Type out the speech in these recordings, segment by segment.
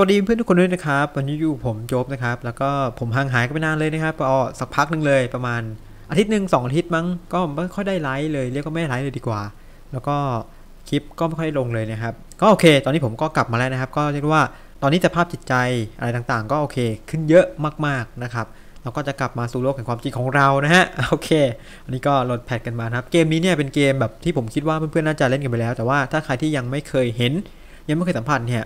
วัสดีเพื่อนทุกคนด้วยนะครับ วันนี้อยู่ผมโจบนะครับ แล้วก็ผมห่างหายกันไปนานเลยนะครับก็สักพักหนึ่งเลยประมาณอาทิตย์หนึ่งสองอาทิตย์มั้งก็ไม่ค่อยได้ไลฟ์เลยเรียกก็ไม่ได้ไลฟ์เลยดีกว่า แล้วก็คลิปก็ไม่ค่อยลงเลยนะครับ ก็โอเค ตอนนี้ผมก็กลับมาแล้วนะครับ ก็เรียกว่าตอนนี้สภาพจิตใจอะไรต่างๆ ก็โอเค ขึ้นเยอะมากๆนะครับเราก็จะกลับมาสู่โลกแห่งความจริงของเรานะฮะโอเคอันนี้ก็โหลดแพดกันมานะครับเกมนี้เนี่ยเป็นเกมแบบที่ผมคิดว่าเพื่อนๆน่าจะเล่นกันไปแล้ว แต่ว่าถ้าใครที่ยังไม่เคยเห็นยังไม่เคยสัมผัสเนี่ย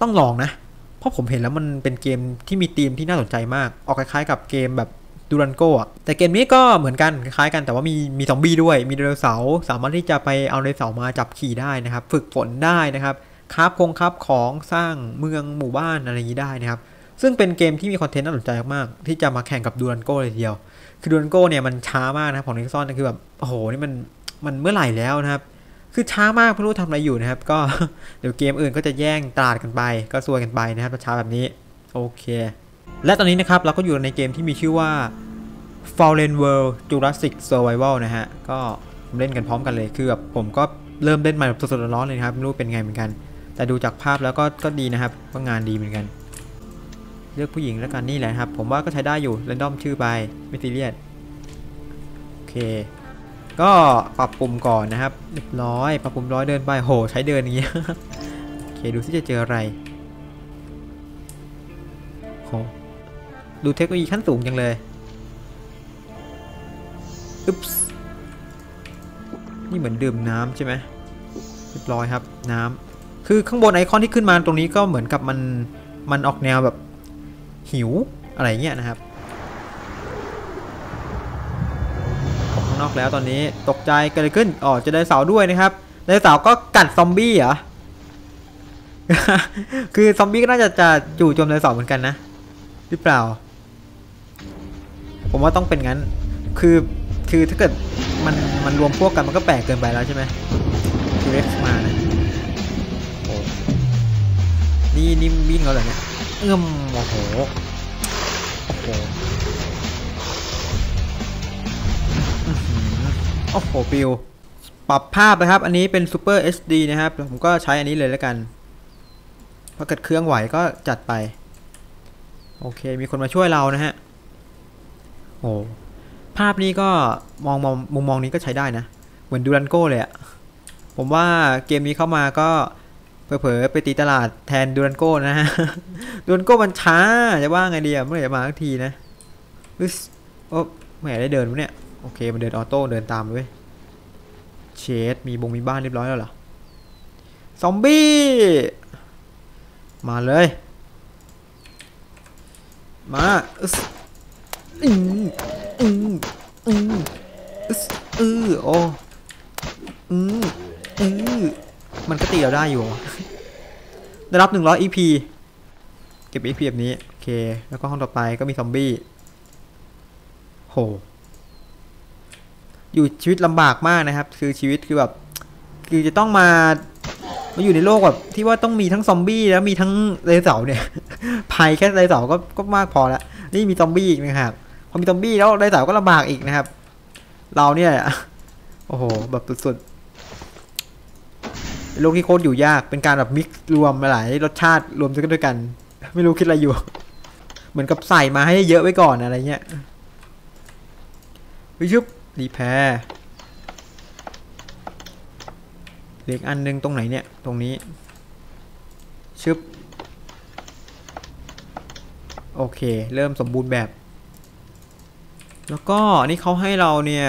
ต้องลองนะ เพราะผมเห็นแล้วมันเป็นเกมที่มีธีมที่น่าสนใจมาก ออกคล้ายๆ กับเกมแบบดูรันโก้อะแต่เกมนี้ก็เหมือนกันคล้ายๆกันแต่ว่ามีมีซอมบี้ด้วย มีไดโนเสาร์สามารถที่จะไปเอาไดโนเสาร์มาจับขี่ได้นะครับ ฝึกฝนได้นะครับคราฟคงคราฟของสร้างเมืองหมู่บ้านอะไรอย่างนี้ได้นะครับ ซึ่งเป็นเกมที่มีคอนเทนต์น่าสนใจมากที่จะมาแข่งกับดูรันโก้เลยทีเดียว คือดูรันโก้เนี่ยมันช้ามากนะของนิกซอนคือแบบโอ้โหนี่มันมันเมื่อไหร่แล้วนะครับ คือช้ามากไม่รู้ทำอะไรอยู่นะครับ ก็เดี๋ยวเกมอื่นก็จะแย่งตลาดกันไป ก็ซวยกันไปนะครับช้าแบบนี้ โอเค และตอนนี้นะครับเราก็อยู่ในเกมที่มีชื่อว่า Fallen World Jurassic Survival นะฮะ ก็เล่นกันพร้อมกันเลย คือแบบผมก็เริ่มเล่นมาแบบสดๆร้อนๆเลยนะครับไม่รู้เป็นไงเหมือนกัน แต่ดูจากภาพแล้วก็ก็ดีนะครับก็งานดีเหมือนกัน เลือกผู้หญิงแล้วกันนี่แหละครับ ผมว่าก็ใช้ได้อยู่เรนดอมชื่อไปไม่ซีเรียสโอเค ก็ปรับปุ่มก่อนนะครับเรียบร้อยปรับปุ่มร้อยเดินไปโหใช้เดินอย่างเงี้ยโอเคดูซิจะเจออะไรโหดูเทคโนโลยีขั้นสูงจังเลยอึ๊บส์นี่เหมือนดื่มน้ำใช่ไหมเรียบร้อยครับน้ำคือข้างบนไอคอนที่ขึ้นมาตรงนี้ก็เหมือนกับมันมันออกแนวแบบหิวอะไรเงี้ยนะครับ นอกแล้วตอนนี้ตกใจเกิดอะไรขึ้นอ๋อจะได้เสาด้วยนะครับไดโนเสาร์ก็กัดซอมบี้เหรอ คือซอมบี้ก็น่าจะจะจู่โจมไดโนเสาร์เหมือนกันนะ หรือเปล่า ผมว่าต้องเป็นงั้น คือ คือถ้าเกิดมัน มันรวมพวกกันมันก็แปลกเกินไปแล้วใช่ไหมทีเร็กมานะโอ้นี่นี่วิ่งแล้วเหรอเนี่ย เอื้อมโอ้โห โอ้โห โอ้โหปิว ปรับภาพนะครับ อันนี้เป็น Super HD นะครับ ผมก็ใช้อันนี้เลยแล้วกันถ้าเกิดเครื่องไหวก็จัดไป โอเค มีคนมาช่วยเรานะฮะโอ้ภาพนี้ก็มองมองมุมมองนี้ก็ใช้ได้นะ เหมือนดูรันโก้เลยอะผมว่าเกมนี้เข้ามาก็เผลอๆไปตีตลาดแทนดูรันโก้นะฮะดูรันโก้มันช้า จะว่าไงดีอะเมื่อไหร่จะมาสักทีนะอึ๊สโอ้ไม่ได้เดินวะเนี่ย โอเค มันเดินออโต้เดินตามเลยเชดมีบงมีบ้านเรียบร้อยแล้วเหรอ ซอมบี้ มาเลย มาอืมอืมอืมอึสอือโออืมอือมันก็ตีเราได้อยู่ ได้รับ 100 EP เก็บ EP แบบนี้ โอเค แล้วก็ห้องต่อไปก็มีซอมบี้ โห อยู่ชีวิตลำบากมากนะครับ คือชีวิตคือแบบคือจะต้องมามาอยู่ในโลกแบบที่ว่าต้องมีทั้งซอมบี้แล้วมีทั้งไดโนเสาร์เนี่ยภัยแค่ไดโนเสาร์ก็ก็มากพอแล้วนี่มีซอมบี้อีกนะครับพอมีซอมบี้แล้วไดโนเสาร์ก็ลำบากอีกนะครับ เราเนี่ยโอ้โหแบบสุดๆโลกที่โคตรอยู่ยากเป็นการแบบมิกซ์รวมหลายรสชาติรวมกันด้วยกัน ไม่รู้คิดอะไรอยู่ เหมือนกับใส่มาให้เยอะไว้ก่อนอะไรเงี้ยวิชุบ รีแพร์เหลืออกอันนึงตรงไหนเนี่ย ตรงนี้ ชึบ โอเค เริ่มสมบูรณ์แบบ แล้วก็นี่เขาให้เราเนี่ย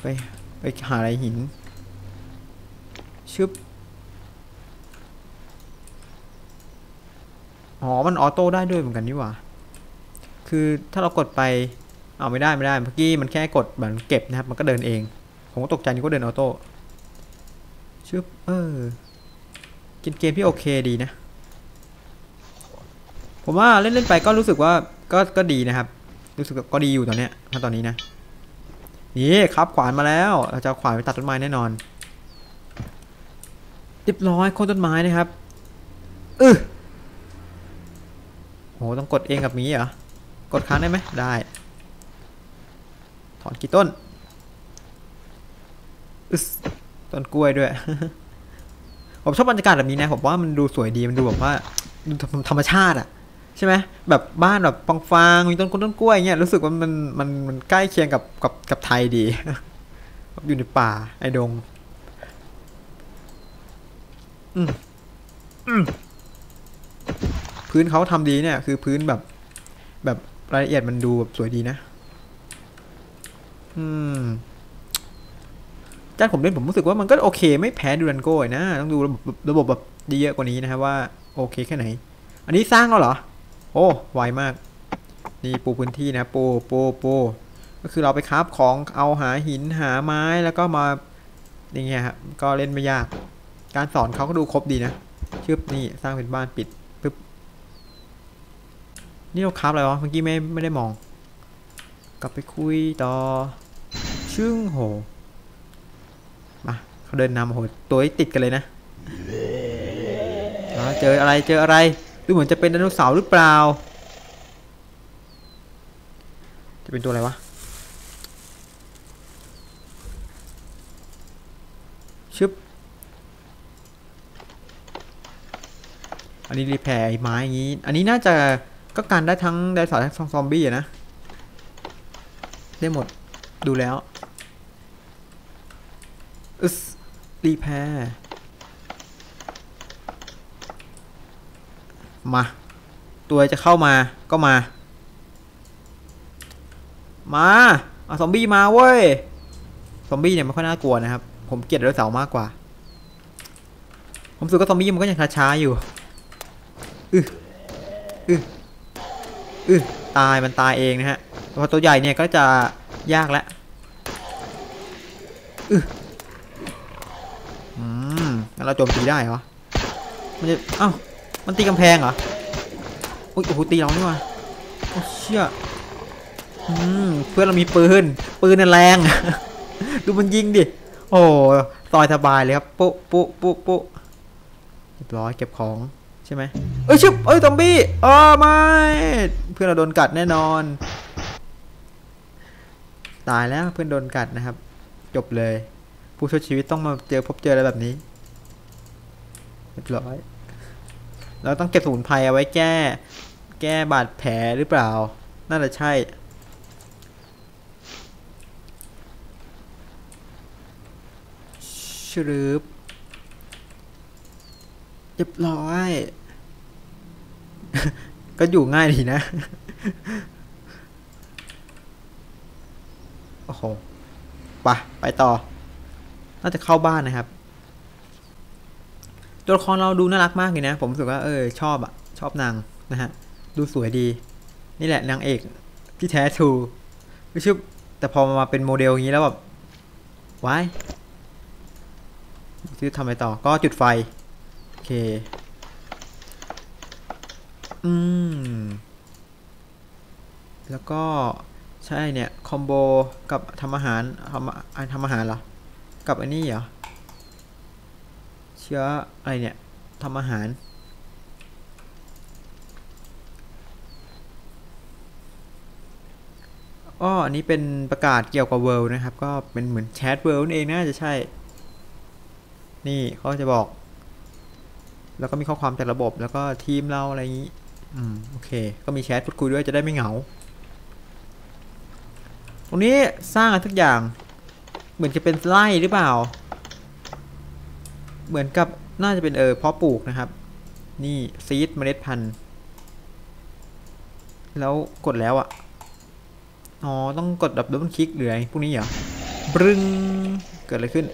ไป ไปหาอะไรหิน ชึบ อ๋อ มันออโต้ได้ด้วยเหมือนกันนี่หว่า คือถ้าเรากดไป เอาไม่ได้ไม่ได้เมื่อกี้มันแค่กดเหมือนเก็บนะครับ มันก็เดินเอง ผมก็ตกใจนี่ก็เดินออโต้ชึบเออกินเกมที่โอเคดีนะ ผมว่าเล่นเล่นไปก็รู้สึกว่าก็ก็ดีนะครับ รู้สึกก็ดีอยู่ตอนเนี้ยถ้าตอนนี้นะนี่ครับขวานมาแล้วเราจะขวานไปตัดต้นไม้แน่นอนเรียบร้อยโค่นต้นไม้นะครับเออโหต้องกดเองกับมีเหรอกดค้างได้ไหมได้ อนกี่ต้นอึสต้นกล้วยด้วย ผมชอบบรรยากาศแบบนี้นะ ผมว่ามันดูสวยดี มันดูแบบว่าดูธรรมชาติอะใช่ไหมแบบบ้านแบบฟางๆมีต้นกล้วยต้นกล้วยเงี้ย รู้สึกว่ามันมันมันใกล้เคียงกับกับกับไทยดี อยู่ในป่า ไอ้ดง อืมอืมพื้นเขาทำดีเนี่ย คือพื้นแบบแบบรายละเอียดมันดูแบบสวยดีนะ อืมจ้าผมเล่นผมรู้สึกว่ามันก็โอเค ไม่แพ้ดูรันโก้เลยนะ ต้องดูระบบระบบแบบเยอะกว่านี้นะครับว่าโอเคแค่ไหน อันนี้สร้างแล้วเหรอ โอ้ไวมาก นี่ปูพื้นที่นะ ปูปูปูก็คือเราไปคราฟของเอาหาหินหาไม้แล้วก็มาอย่างเงี้ยครับก็เล่นไม่ยาก การสอนเขาก็ดูครบดีนะชึบนี่สร้างเป็นบ้านปิดปึ๊บนี่เราคราฟอะไรวะเมื่อกี้ไม่ไม่ได้มอง กลับไปคุยต่อ ชึ่งโหมาเขาเดินนำโหตัวติดกันเลยนะเจออะไรเจออะไรดูเหมือนจะเป็นไดโนเสาร์หรือเปล่า จะเป็นตัวอะไรวะชึบอันนี้รีแพร์ไอ้ไม้อย่างนี้ อันนี้น่าจะก็การได้ทั้งไดโนเสาร์ทั้งซอมบี้อะนะ ได้หมดดูแล้ว อึสรีแพร์มา ตัวจะเข้ามาก็มา มาเอาซอมบี้มาเว้ย ซอมบี้เนี่ยไม่ค่อยน่ากลัวนะครับ ผมเกลียดไดโนเสาร์มากกว่า ผมรู้สึกว่าซอมบี้มันก็ยังช้าๆอยู่อืออืออือตายมันตายเองนะฮะพอตัวใหญ่เนี่ยก็จะยากแล้วอืมงั้น เราโจมตีได้เหรอ มันจะเอ้ามันตีกำแพงเหรอ อุ้ยโอ้โหตีเรานี่วะโอ้เชี่ยอืมเพื่อนเรามีปืน ปืนน่ะแรง ดูมันยิงดิ โอ้ซอยสบายเลยครับ ปุ๊ปุ๊ปุ๊ปุ๊เรียบร้อยเก็บของใช่ไหมเอ้ยชุบเอ้ยซอมบี้อ้อไม่ เพื่อนเราโดนกัดแน่นอน ตายแล้วเพื่อนโดนกัดนะครับ จบเลย ผู้ช่วยชีวิตต้องมาเจอพบเจออะไรแบบนี้ รียบร้อย เราต้องเก็บสมุนไพรเอาไว้แก้ แก้บาดแผลหรือเปล่า น่าจะใช่ ชรึบเรียบร้อย ก็อยู่ง่ายดีนะ โอ้โห ไป ไปต่อ น่าจะเข้าบ้านนะครับ ตัวละครเราดูน่ารักมากเลยนะ ผมรู้สึกว่าเออชอบอะชอบนางนะฮะ ดูสวยดี นี่แหละนางเอกที่แท้ทรูไม่ชื่อแต่พอมาเป็นโมเดลอย่างนี้แล้วแบบว้ายชื่อทำอะไรต่อก็จุดไฟ โอเค อืม แล้วก็ใช่เนี่ย คอมโบกับทำอาหารทำอาทำอาหารเหรอ กับอันนี้เหรอ เชื้ออะไรเนี่ยทำอาหารอ้ออันนี้เป็นประกาศเกี่ยวกับเวิลด์นะครับ ก็เป็นเหมือนแชทเวิลด์นั่นเองน่าจะใช่ นี่เขาจะบอก แล้วก็มีข้อความจากระบบแล้วก็ทีมเราอะไรอย่างนี้ อืมโอเค ก็มีแชทพูดคุยด้วยจะได้ไม่เหงา ตรงนี้สร้างอะไรทุกอย่าง เหมือนจะเป็นไร่หรือเปล่า เหมือนกับน่าจะเป็นเออเพาะปลูกนะครับ นี่ซีดเมล็ดพันธุ์แล้วกดแล้วอะ่ะ อ๋อ ต้องกดดับดับเบิลคลิกหรืออะไรพวกนี้เหรอ บรึงเกิดอะไรขึ้น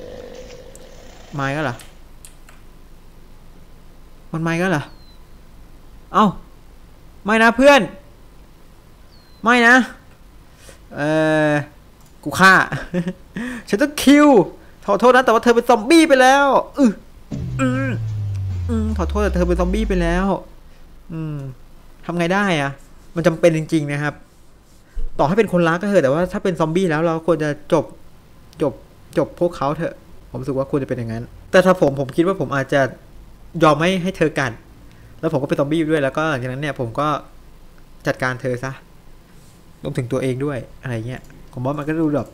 ไม้ก็เหรอ มันไม้ก็เหรอ เอ้า ไม่นะเพื่อน ไม่นะ เออกูฆ่า ฉันต้องคิว ขอโทษนะ แต่ว่าเธอเป็นซอมบี้ไปแล้ว อืออืม อืมขอโทษแต่เธอเป็นซอมบี้ไปแล้ว อืมทำไงได้อะมันจำเป็นจริง ๆ นะครับ ต่อให้เป็นคนรักก็เถอะแต่ว่าถ้าเป็นซอมบี้แล้วเราควรจะจบจบจบพวกเขาเถอะ ผมรู้สึกว่าควรจะเป็นอย่างนั้น แต่ถ้าผมผมคิดว่าผมอาจจะยอมไม่ให้เธอกัดแล้วผมก็เป็นซอมบี้ด้วยแล้วก็หลังจากนั้นเนี่ยผมก็จัดการเธอซะรวมถึงตัวเองด้วยอะไรเงี้ย ผมว่ามันก็ดูแบบ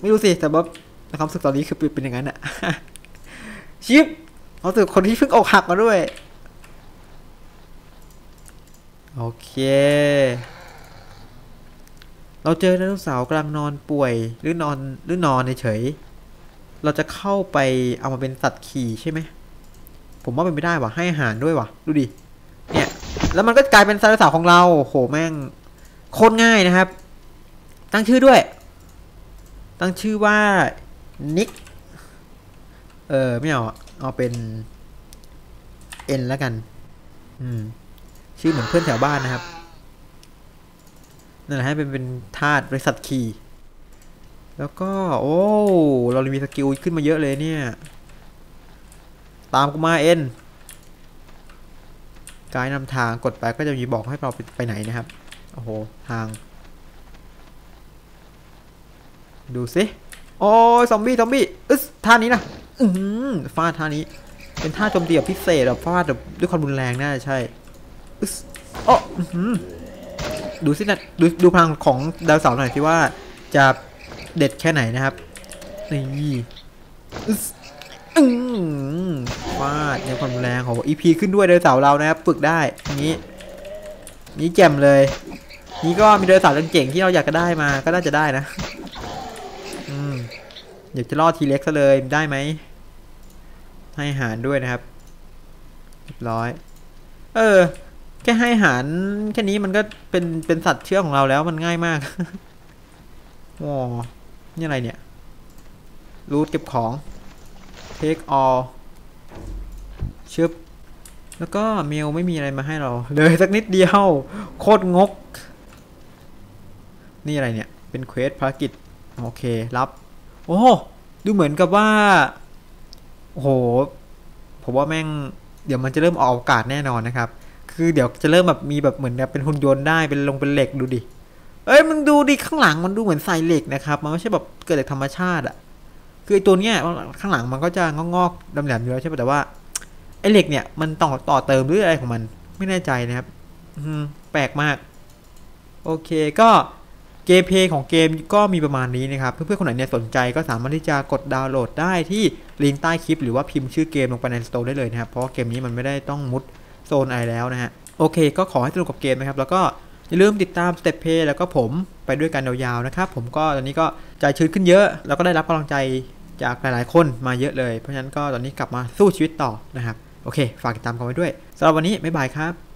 ไม่รู้สิแต่ว่าความรู้สึกตอนนี้คือเป็นอย่างนั้นอะชิป เอาสึกคนที่เพิ่งอกหักมาด้วย โอเค เราเจอไดโนเสาร์กำลังนอนป่วยหรือนอนหรือนอนเฉย เราจะเข้าไปเอามาเป็นสัตว์ขี่ใช่ไหม ผมว่าเป็นไม่ได้ว่ะให้อาหารด้วยว่ะ ดูดิ เนี่ย แล้วมันก็กลายเป็นไดโนเสาร์ของเรา โหแม่ง โคตรง่ายนะครับ ตั้งชื่อด้วย ตั้งชื่อว่านิก เออไม่เอาเอาเป็นเอ็นแล้วกัน อืม ชื่อเหมือนเพื่อนแถวบ้านนะครับ นั่นแหละให้เป็นเป็นทาสบริษัทขี่ แล้วก็ โอ้ เรามีสกิลขึ้นมาเยอะเลยเนี่ย ตามกูมาเอ็นกายนำทางกดไปก็จะมีบอกให้เราไปไปไหนนะครับ โอ้โห ทาง ดูสิ โอ้ยซอมบี้ ซอมบี้ อึสท่านี้นะ อืมฟาดท่านี้ เป็นท่าโจมตีแบบพิเศษแบบฟาดแบบด้วยความรุนแรงน่าจะใช่อึสอ๋ออือหือดูสินะดูดูพลังของดาวเสาหน่อยสิว่าจะเด็ดแค่ไหนนะครับ นี่อึสอืมฟาดในความรุนแรงของอีพีขึ้นด้วยดาวเสาเรานะครับฝึกได้นี้นี่แจ่มเลย นี่ก็มีดาวเสาร์เจ๋งที่เราอยากจะได้มาก็น่าจะได้นะ อืมอยากจะรอดทีเล็กซะเลยได้ไหม ให้หารด้วยนะครับเรียบร้อย เออ แค่ให้หารแค่นี้มันก็เป็นเป็นสัตว์เชื่องของเราแล้วมันง่ายมากว้านี่อะไรเนี่ยรูทเก็บของ take all ชึบแล้วก็เมลไม่มีอะไรมาให้เรา เลยสักนิดเดียว โคตรงก นี่อะไรเนี่ย เป็นเควสภารกิจ โอเครับ โอ้ ดูเหมือนกับว่า โหผมว่าแม่งเดี๋ยวมันจะเริ่มออกอากาศแน่นอนนะครับ คือเดี๋ยวจะเริ่มแบบมีแบบเหมือนแบบเป็นหุ่นยนต์ได้เป็นลงเป็นเหล็กดูดิเอ้ยมึงดูดิข้างหลังมันดูเหมือนใส่เหล็กนะครับ มันไม่ใช่แบบเกิดจากธรรมชาติอะคือไอตัวเนี้ยข้างหลังมันก็จะงอกๆดำแหลมอยู่แล้วใช่ปะแต่ว่าไอเหล็กเนี่ยมันต่อต่อเติมหรืออะไรของมัน ไม่แน่ใจนะครับอืมแปลกมาก โอเคก็ เกมเพลย์ของเกมก็มีประมาณนี้นะครับ เพื่อนๆคนไหนเนี่ยสนใจก็สามารถที่จะกดดาวน์โหลดได้ที่ลิงก์ใต้คลิป หรือว่าพิมพ์ชื่อเกมลงไปในสโตร์ได้เลยนะครับ เพราะเกมนี้มันไม่ได้ต้องมุดโซนไรแล้วนะฮะ โอเค ก็ขอให้สนุกกับเกมนะครับ แล้วก็อย่าลืมติดตามสเต็ปเพย์แล้วก็ผมไปด้วยกันยาวๆนะครับ ผมก็ตอนนี้ก็ใจชื้นขึ้นเยอะ แล้วก็ได้รับกำลังใจจากหลายๆคนมาเยอะเลย เพราะฉะนั้นก็ตอนนี้กลับมาสู้ชีวิตต่อนะครับ โอเค ฝากติดตามกันไว้ด้วยสำหรับวันนี้บ๊ายบายครับ